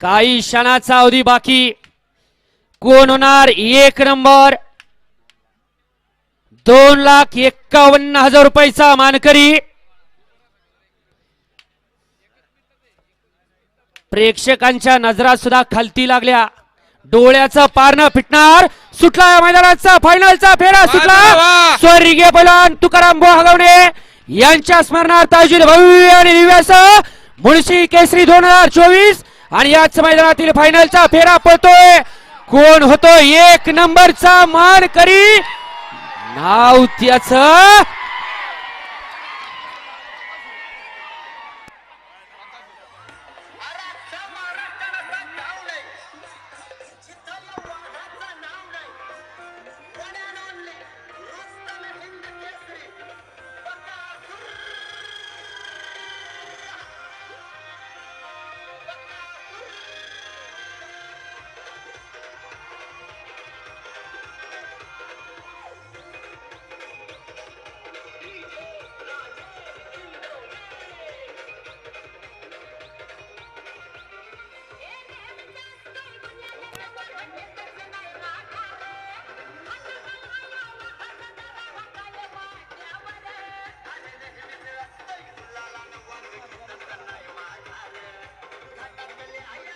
काही क्षणाचा अवधी बाकी. कोण होणार? एक नंबर. दोन लाख एक्कावन्न हजार रुपयाचा मानकरी. प्रेक्षकांच्या नजरा सुद्धा खालती लागल्या. डोळ्याचं पारणं फिटणार. सुटला या मैदानाचा फायनलचा फेरा सुटला. स्वर्गीय पैलवान तुकाराम बोहगवणे यांच्या स्मरणार्थ आयोजित भव्य आणि दिव्यास मुळशी केसरी दोन हजार चोवीस आणि याच मैदानातील फायनलचा फेरा पळतोय. कोण होतो? एक नंबरचा मान करी नाव त्याच